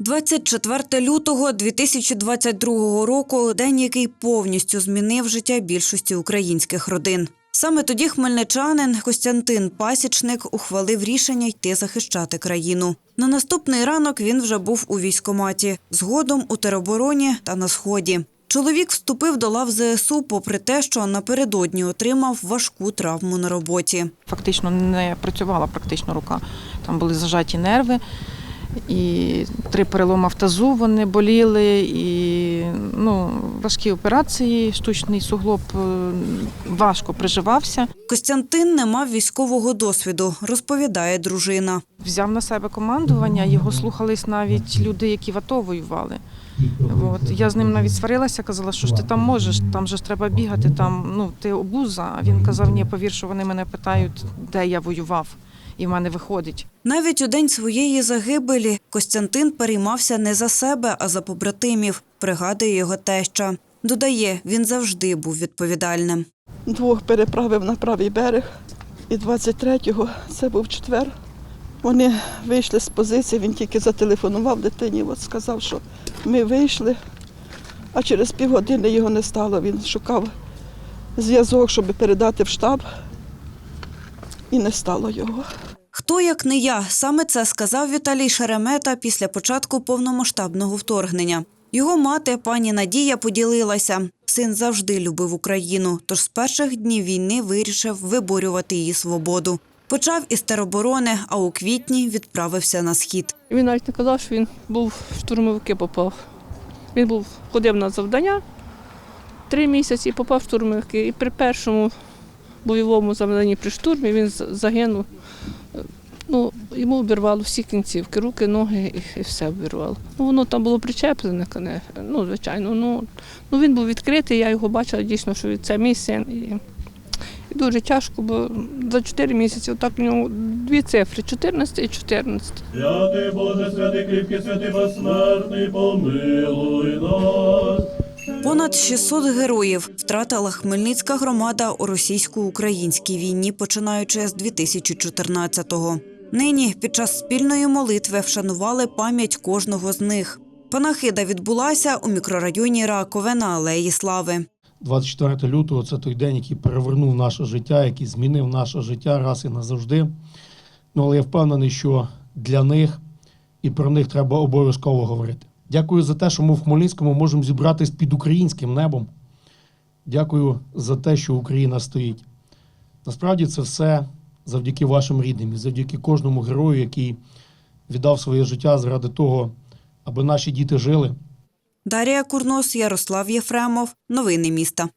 24 лютого 2022 року – день, який повністю змінив життя більшості українських родин. Саме тоді хмельничанин Костянтин Пасічник ухвалив рішення йти захищати країну. На наступний ранок він вже був у військкоматі, згодом у теробороні та на сході. Чоловік вступив до лав ЗСУ, попри те, що напередодні отримав важку травму на роботі. Фактично не працювала практично рука. Там були зажаті нерви, і три переломи в тазу вони боліли, і ну, важкі операції, штучний суглоб е, важко приживався. Костянтин не мав військового досвіду, розповідає дружина. Взяв на себе командування, його слухались навіть люди, які в АТО воювали. От. Я з ним навіть сварилася, казала, що ж ти там можеш, там же ж треба бігати, там ну ти обуза. А він казав, ні, повір, що вони мене питають, де я воював, і в мене виходить. Навіть у день своєї загибелі Костянтин переймався не за себе, а за побратимів, пригадує його теща. Додає, він завжди був відповідальним. Двох переправив на правий берег. І 23-го, це був четвер, вони вийшли з позиції, він тільки зателефонував дитині, от сказав, що ми вийшли, а через півгодини його не стало. Він шукав зв'язок, щоб передати в штаб, і не стало його. Хто як не я, саме це сказав Віталій Шеремета після початку повномасштабного вторгнення. Його мати, пані Надія, поділилася. Син завжди любив Україну, тож з перших днів війни вирішив виборювати її свободу. Почав із тероборони, а у квітні відправився на схід. Він навіть не казав, що він був в штурмовики попав. Він був ходив на завдання три місяці попав в штурмовики. І при першому бойовому завданні при штурмі він загинув. Ну, йому обірвало всі кінцівки, руки, ноги і, все обірвало. Ну, воно там було причеплене, ну, звичайно. Ну, ну, він був відкритий, я його бачила дійсно, що це мій син. І, і дуже тяжко, бо за 4 місяці отак у нього дві цифри 14 і 14. Святий Боже, святий кріпкий, святий безсмертний, помилуй нас. Понад 600 героїв втратила Хмельницька громада у російсько-українській війні, починаючи з 2014-го. Нині під час спільної молитви вшанували пам'ять кожного з них. Панахида відбулася у мікрорайоні Ракове на Алеї Слави. 24 лютого це той день, який перевернув наше життя, який змінив наше життя раз і назавжди. Ну, але я впевнений, що для них і про них треба обов'язково говорити. Дякую за те, що ми в Хмельницькому можемо зібратись під українським небом. Дякую за те, що Україна стоїть. Насправді це все завдяки вашим рідним і завдяки кожному герою, який віддав своє життя заради того, аби наші діти жили, Дарія Курнос, Ярослав Єфремов. Новини міста.